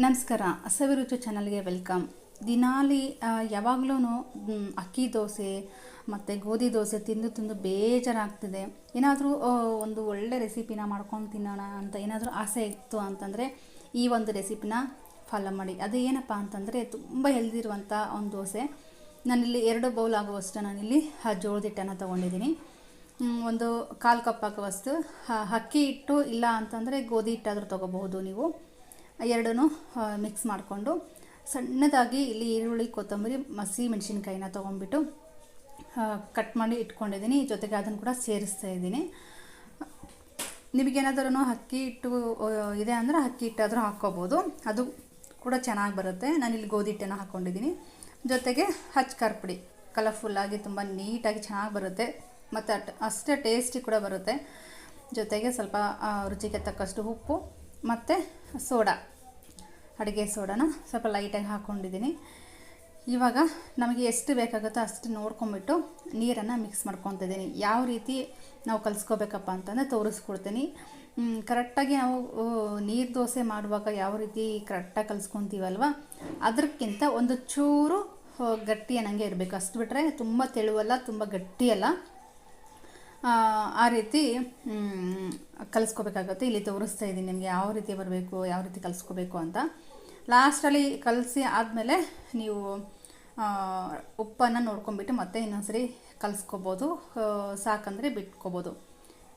ನಮಸ್ಕಾರ ಅಸವಿರುಚಿ ಚಾನಲ್ಗೆ ವೆಲ್ಕಮ್. ದಿನಾಲಿ ಯಾವಾಗಲೂ ಅಕ್ಕಿ ದೋಸೆ ಮತ್ತು ಗೋಧಿ ದೋಸೆ ತಿಂದು ತಿಂದು ಬೇಜಾರಾಗ್ತಿದೆ. ಏನಾದರೂ ಒಂದು ಒಳ್ಳೆ ರೆಸಿಪಿನ ಮಾಡ್ಕೊಂಡು ತಿನ್ನೋಣ ಅಂತ ಏನಾದರೂ ಆಸೆ ಇತ್ತು ಅಂತಂದರೆ, ಈ ಒಂದು ರೆಸಿಪಿನ ಫಾಲೋ ಮಾಡಿ. ಅದು ಏನಪ್ಪ ಅಂತಂದರೆ, ತುಂಬ ಹೆಲ್ದಿರುವಂಥ ಒಂದು ದೋಸೆ. ನಾನಿಲ್ಲಿ ಎರಡು ಬೌಲ್ ಆಗುವಷ್ಟು ನಾನಿಲ್ಲಿ ಜೋಳದ ಹಿಟ್ಟನ್ನು ತೊಗೊಂಡಿದ್ದೀನಿ. ಒಂದು ಕಾಲು ಕಪ್ ಆಗುವಷ್ಟು ಅಕ್ಕಿ ಹಿಟ್ಟು ಇಲ್ಲ ಅಂತಂದರೆ ಗೋಧಿ ಹಿಟ್ಟಾದರೂ ತೊಗೋಬಹುದು ನೀವು. ಎರಡೂ ಮಿಕ್ಸ್ ಮಾಡಿಕೊಂಡು ಸಣ್ಣದಾಗಿ ಇಲ್ಲಿ ಈರುಳ್ಳಿ, ಕೊತ್ತಂಬರಿ ಮಸಿ ಮೆಣಸಿನ್ಕಾಯಿನ ತೊಗೊಂಡ್ಬಿಟ್ಟು ಕಟ್ ಮಾಡಿ ಇಟ್ಕೊಂಡಿದ್ದೀನಿ. ಜೊತೆಗೆ ಅದನ್ನು ಕೂಡ ಸೇರಿಸ್ತಾ ಇದ್ದೀನಿ. ನಿಮಗೇನಾದ್ರೂ ಅಕ್ಕಿ ಹಿಟ್ಟು ಇದೆ ಅಂದರೆ ಅಕ್ಕಿ ಹಿಟ್ಟಾದರೂ ಹಾಕ್ಕೋಬೋದು. ಅದು ಕೂಡ ಚೆನ್ನಾಗಿ ಬರುತ್ತೆ. ನಾನು ಇಲ್ಲಿ ಗೋಧಿ ಹಿಟ್ಟನ್ನು ಹಾಕ್ಕೊಂಡಿದ್ದೀನಿ ಜೊತೆಗೆ ಹಚ್ ಕರ್ಪುಡಿ. ಪುಡಿ ಕಲರ್ಫುಲ್ಲಾಗಿ ತುಂಬ ನೀಟಾಗಿ ಚೆನ್ನಾಗಿ ಬರುತ್ತೆ. ಮತ್ತು ಅಟ್, ಅಷ್ಟೇ ಟೇಸ್ಟಿ ಕೂಡ ಬರುತ್ತೆ. ಜೊತೆಗೆ ಸ್ವಲ್ಪ ರುಚಿಗೆ ತಕ್ಕಷ್ಟು ಉಪ್ಪು, ಮತ್ತು ಸೋಡಾ. ಅಡುಗೆ ಸೋಡಾನ ಸ್ವಲ್ಪ ಲೈಟಾಗಿ ಹಾಕ್ಕೊಂಡಿದ್ದೀನಿ ಇವಾಗ ನಮಗೆ ಎಷ್ಟು ಬೇಕಾಗುತ್ತೋ ಅಷ್ಟು ನೋಡ್ಕೊಂಬಿಟ್ಟು ನೀರನ್ನು ಮಿಕ್ಸ್ ಮಾಡ್ಕೊತಿದ್ದೀನಿ. ಯಾವ ರೀತಿ ನಾವು ಕಲಿಸ್ಕೋಬೇಕಪ್ಪ ಅಂತಂದರೆ ತೋರಿಸ್ಕೊಡ್ತೀನಿ. ಕರೆಕ್ಟಾಗಿ ನಾವು ನೀರು ದೋಸೆ ಮಾಡುವಾಗ ಯಾವ ರೀತಿ ಕರೆಕ್ಟಾಗಿ ಕಲಿಸ್ಕೊತೀವಲ್ವ? ಅದಕ್ಕಿಂತ ಒಂದು ಚೂರು ಗಟ್ಟಿ ಅನ್ನಂಗೆ ಇರಬೇಕು. ಅಷ್ಟು ಬಿಟ್ಟರೆ ತುಂಬ ತೆಳುವಲ್ಲ, ತುಂಬ ಗಟ್ಟಿಯಲ್ಲ. ಆ, ರೀತಿ ಕಲಿಸ್ಕೋಬೇಕಾಗುತ್ತೆ. ಇಲ್ಲಿ ತೋರಿಸ್ತಾ ಇದ್ದೀನಿ ನಿಮಗೆ ಯಾವ ರೀತಿ ಬರಬೇಕು ಯಾವ ರೀತಿ ಕಲಿಸ್ಕೋಬೇಕು ಅಂತ. ಲಾಸ್ಟಲ್ಲಿ ಕಲಸಿ ಆದಮೇಲೆ ನೀವು ಉಪ್ಪನ್ನು ನೋಡ್ಕೊಂಬಿಟ್ಟು ಮತ್ತೆ ಇನ್ನೊಂದ್ಸರಿ ಕಲಿಸ್ಕೋಬೋದು. ಸಾಕಂದರೆ ಬಿಟ್ಕೋಬೋದು.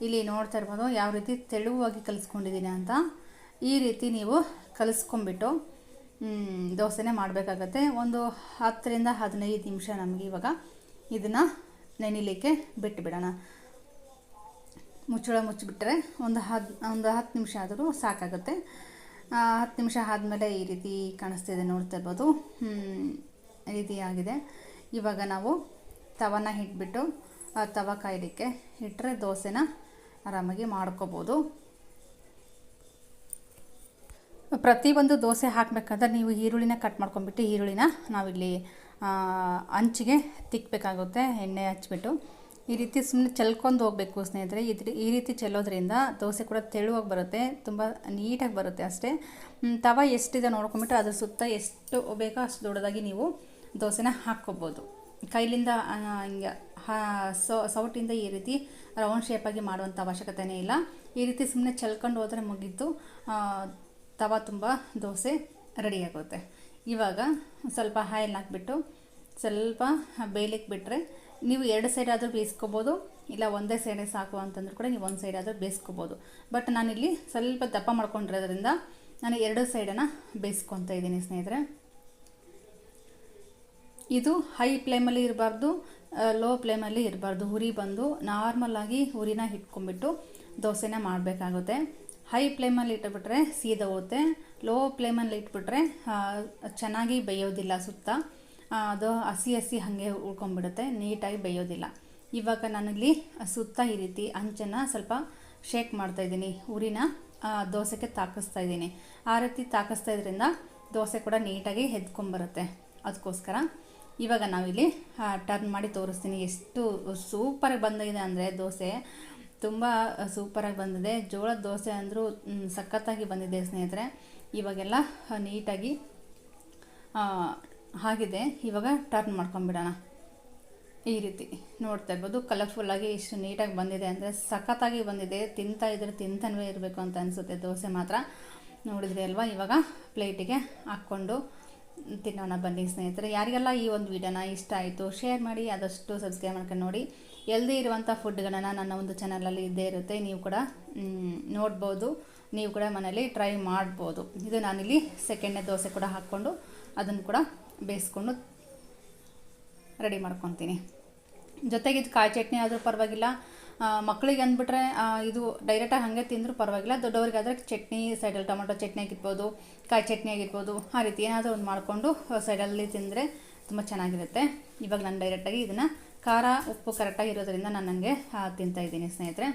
ಇಲ್ಲಿ ನೋಡ್ತಾ ಇರ್ಬೋದು ಯಾವ ರೀತಿ ತೆಳುವಾಗಿ ಕಲಿಸ್ಕೊಂಡಿದ್ದೀನಿ ಅಂತ. ಈ ರೀತಿ ನೀವು ಕಲಿಸ್ಕೊಂಬಿಟ್ಟು ದೋಸೆನೇ ಮಾಡಬೇಕಾಗತ್ತೆ. ಒಂದು ಹತ್ತರಿಂದ ಹದಿನೈದು ನಿಮಿಷ ನಮಗೆ ಇವಾಗ ಇದನ್ನು ನೆನಿಲಿಕ್ಕೆ ಬಿಟ್ಟುಬಿಡೋಣ ಮುಚ್ಚಳ ಮುಚ್ಚಿಬಿಟ್ರೆ ಒಂದು ಹದ್ ಒಂದು ಹತ್ತು ನಿಮಿಷ ಆದರೂ ಸಾಕಾಗುತ್ತೆ. ಹತ್ತು ನಿಮಿಷ ಆದಮೇಲೆ ಈ ರೀತಿ ಕಾಣಿಸ್ತಿದೆ ನೋಡ್ತಾ ಇರ್ಬೋದು. ಹ್ಮ್, ಈ ರೀತಿ ಆಗಿದೆ. ಇವಾಗ ನಾವು ತವನ ಇಟ್ಬಿಟ್ಟು ತವ ಕಾಯಲಿಕ್ಕೆ ಇಟ್ಟರೆ ದೋಸೆನ ಆರಾಮಾಗಿ ಮಾಡ್ಕೋಬೋದು. ಪ್ರತಿಯೊಂದು ದೋಸೆ ಹಾಕಬೇಕಾದ್ರೆ ನೀವು ಈರುಳ್ಳಿನ ಕಟ್ ಮಾಡ್ಕೊಂಡ್ಬಿಟ್ಟು ಈರುಳ್ಳಿನ ನಾವಿಲ್ಲಿ ಹಂಚಿಗೆ ತಿಕ್ಕಬೇಕಾಗುತ್ತೆ ಎಣ್ಣೆ ಹಚ್ಬಿಟ್ಟು. ಈ ರೀತಿ ಸುಮ್ಮನೆ ಚೆಲ್ಕೊಂಡು ಹೋಗಬೇಕು ಸ್ನೇಹಿತರೆ. ಇದ್ರ ಈ ರೀತಿ ಚೆಲ್ಲೋದ್ರಿಂದ ದೋಸೆ ಕೂಡ ತೆಳುವಾಗಿ ಬರುತ್ತೆ, ತುಂಬ ನೀಟಾಗಿ ಬರುತ್ತೆ ಅಷ್ಟೇ. ತವ ಎಷ್ಟಿದೆ ನೋಡ್ಕೊಂಬಿಟ್ಟು ಅದ್ರ ಸುತ್ತ ಎಷ್ಟು ಬೇಕೋ ಅಷ್ಟು ದೊಡ್ಡದಾಗಿ ನೀವು ದೋಸೆನ ಹಾಕ್ಕೊಬೋದು. ಕೈಲಿಂದ ಹಿಂಗೆ ಸೌಟಿಂದ ಈ ರೀತಿ ರೌಂಡ್ ಶೇಪಾಗಿ ಮಾಡುವಂಥ ಅವಶ್ಯಕತೆಯೇ ಇಲ್ಲ. ಈ ರೀತಿ ಸುಮ್ಮನೆ ಚೆಲ್ಕೊಂಡು ಹೋದರೆ ಮುಗಿದು ತವ ತುಂಬ ದೋಸೆ ರೆಡಿ ಆಗುತ್ತೆ ಇವಾಗ ಸ್ವಲ್ಪ ಹಾಯಲ್ಲಿ ಹಾಕ್ಬಿಟ್ಟು ಸ್ವಲ್ಪ ಬೇಯಲಿಕ್ಕೆ ಬಿಟ್ಟರೆ ನೀವು ಎರಡು ಸೈಡ್ ಆದರೂ ಬೇಯಿಸ್ಕೋಬೋದು, ಇಲ್ಲ ಒಂದೇ ಸೈಡೇ ಸಾಕು ಅಂತಂದ್ರೂ ಕೂಡ ನೀವು ಒಂದು ಸೈಡ್ ಆದರೂ ಬೇಯಿಸ್ಕೋಬೋದು. ಬಟ್ ನಾನಿಲ್ಲಿ ಸ್ವಲ್ಪ ದಪ್ಪ ಮಾಡ್ಕೊಂಡಿರೋದ್ರಿಂದ ನಾನು ಎರಡು ಸೈಡನ್ನು ಬೇಯಿಸ್ಕೊತಾ ಇದ್ದೀನಿ ಸ್ನೇಹಿತರೆ. ಇದು ಹೈ ಫ್ಲೇಮಲ್ಲಿ ಇರಬಾರ್ದು ಲೋ ಫ್ಲೇಮಲ್ಲಿ ಇರಬಾರ್ದು. ಹುರಿ ಬಂದು ನಾರ್ಮಲ್ಲಾಗಿ ಹುರಿನ ಇಟ್ಕೊಂಡ್ಬಿಟ್ಟು ದೋಸೆನ ಮಾಡಬೇಕಾಗುತ್ತೆ. ಹೈ ಫ್ಲೇಮಲ್ಲಿ ಇಟ್ಬಿಟ್ರೆ ಸೀದೋಗುತ್ತೆ ಲೋ ಫ್ಲೇಮಲ್ಲಿ ಇಟ್ಬಿಟ್ರೆ ಚೆನ್ನಾಗಿ ಬೇಯೋದಿಲ್ಲ ಸುತ್ತ. ಅದು ಹಸಿ ಹಸಿ ಹಾಗೆ ಉಳ್ಕೊಂಡ್ಬಿಡುತ್ತೆ, ನೀಟಾಗಿ ಬೇಯೋದಿಲ್ಲ. ಇವಾಗ ನಾನಿಲ್ಲಿ ಸುತ್ತ ಈ ರೀತಿ ಅಂಚನ್ನು ಸ್ವಲ್ಪ ಶೇಕ್ ಮಾಡ್ತಾಯಿದ್ದೀನಿ ಉರಿನ ದೋಸೆಗೆ ತಾಕಿಸ್ತಾ ಇದ್ದೀನಿ. ಆ ರೀತಿ ತಾಕಿಸ್ತಾ ಇದರಿಂದ ದೋಸೆ ಕೂಡ ನೀಟಾಗಿ ಎದ್ಕೊಂಬರುತ್ತೆ ಅದಕ್ಕೋಸ್ಕರ ಇವಾಗ ನಾವಿಲ್ಲಿ ಟರ್ನ್ ಮಾಡಿ ತೋರಿಸ್ತೀನಿ ಎಷ್ಟು ಸೂಪರಾಗಿ ಬಂದಿದೆ ಅಂದರೆ ದೋಸೆ. ತುಂಬ ಸೂಪರಾಗಿ ಬಂದಿದೆ. ಜೋಳದ ದೋಸೆ ಅಂದರೂ ಸಖತ್ತಾಗಿ ಬಂದಿದೆ ಸ್ನೇಹಿತರೆ. ಇವಾಗೆಲ್ಲ ನೀಟಾಗಿ ಆಗಿದೆ ಇವಾಗ ಟರ್ನ್ ಮಾಡ್ಕೊಂಬಿಡೋಣ ಈ ರೀತಿ ನೋಡ್ತಾ ಇರ್ಬೋದು. ಕಲರ್ಫುಲ್ಲಾಗಿ ಇಷ್ಟು ನೀಟಾಗಿ ಬಂದಿದೆ ಅಂದರೆ ಸಖತ್ತಾಗಿ ಬಂದಿದೆ. ತಿಂತಾ ಇದ್ರೆ ತಿಂತನವೇ ಇರಬೇಕು ಅಂತ ಅನಿಸುತ್ತೆ ದೋಸೆ ಮಾತ್ರ. ನೋಡಿದ್ರಿ ಅಲ್ವಾ? ಇವಾಗ ಪ್ಲೇಟಿಗೆ ಹಾಕ್ಕೊಂಡು ತಿನ್ನೋಣ ಬನ್ನಿ ಸ್ನೇಹಿತರೆ. ಯಾರಿಗೆಲ್ಲ ಈ ಒಂದು ವಿಡಿಯೋನ ಇಷ್ಟ ಆಯಿತು ಶೇರ್ ಮಾಡಿ, ಆದಷ್ಟು ಸಬ್ಸ್ಕ್ರೈಬ್ ಮಾಡ್ಕೊಂಡು ನೋಡಿ. ಎಲ್ದಿ ಇರುವಂಥ ಫುಡ್ಗಳನ್ನು ನನ್ನ ಒಂದು ಚಾನಲಲ್ಲಿ ಇದ್ದೇ ಇರುತ್ತೆ. ನೀವು ಕೂಡ ನೋಡ್ಬೋದು. ನೀವು ಕೂಡ ಮನೇಲಿ ಟ್ರೈ ಮಾಡ್ಬೋದು. ಇದು ನಾನಿಲ್ಲಿ ಸೆಕೆಂಡ್ನೇ ದೋಸೆ ಕೂಡ ಹಾಕ್ಕೊಂಡು ಅದನ್ನು ಕೂಡ ಬೇಯಿಸ್ಕೊಂಡು ರೆಡಿ ಮಾಡ್ಕೊತೀನಿ. ಜೊತೆಗೆ ಇದು ಕಾಯಿ ಚಟ್ನಿ ಆದರೂ ಪರವಾಗಿಲ್ಲ. ಮಕ್ಕಳಿಗೆ ಅಂದ್ಬಿಟ್ರೆ ಇದು ಡೈರೆಕ್ಟಾಗಿ ಹಾಗೆ ತಿಂದರೂ ಪರವಾಗಿಲ್ಲ. ದೊಡ್ಡವರಿಗಾದರೆ ಚಟ್ನಿ ಸೈಡಲ್ಲಿ ಟೊಮೊಟೊ ಚಟ್ನಿ ಆಗಿರ್ಬೋದು, ಕಾಯಿ ಚಟ್ನಿ ಆಗಿರ್ಬೋದು, ಆ ರೀತಿ ಏನಾದರೂ ಒಂದು ಮಾಡಿಕೊಂಡು ಸೈಡಲ್ಲಿ ತಿಂದರೆ ತುಂಬ ಚೆನ್ನಾಗಿರುತ್ತೆ. ಇವಾಗ ನಾನು ಡೈರೆಕ್ಟಾಗಿ ಇದನ್ನು ಖಾರ, ಉಪ್ಪು ಕರೆಕ್ಟಾಗಿ ಇರೋದರಿಂದ ನಾನು ನನಗೆ ತಿಂತಾಯಿದ್ದೀನಿ ಸ್ನೇಹಿತರೆ.